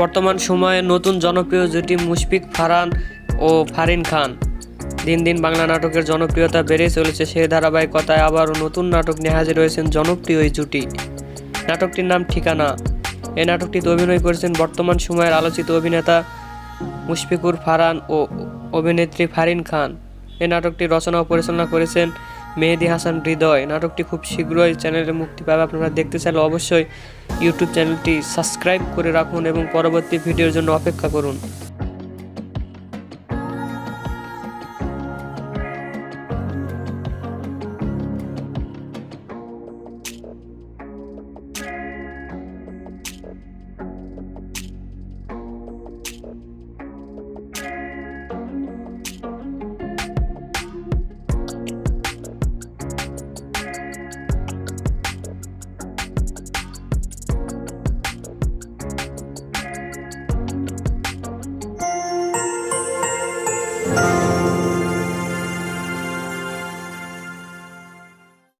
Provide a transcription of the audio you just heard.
বর্তমান সময়ে নতুন জনপ্রিয় জুটি মুশফিক ফারহান ও ফারিন খান। দিন দিন বাংলা নাটকের জনপ্রিয়তা বেড়ে চলেছে সেই ধারাবাহিকতায় আবারও নতুন নাটক নিয়ে হাজির হয়েছেন জনপ্রিয় এই জুটি। নাটকটির নাম ঠিকানা। এই নাটকটিতে অভিনয় করেছেন বর্তমান সময়ের আলোচিত অভিনেতা মুশফিকুর ফারহান ও অভিনেত্রী ফারিন খান। এই নাটকটি রচনা ও পরিচালনা করেছেন মেহেদি হাসান হৃদয় নাটকটি খুব শীঘ্রই চ্যানেলে মুক্তি পাবে। আপনারা দেখতে চাইলে অবশ্যই ইউটিউব চ্যানেলটি সাবস্ক্রাইব করে রাখুন এবং পরবর্তী ভিডিওর জন্য অপেক্ষা করুন।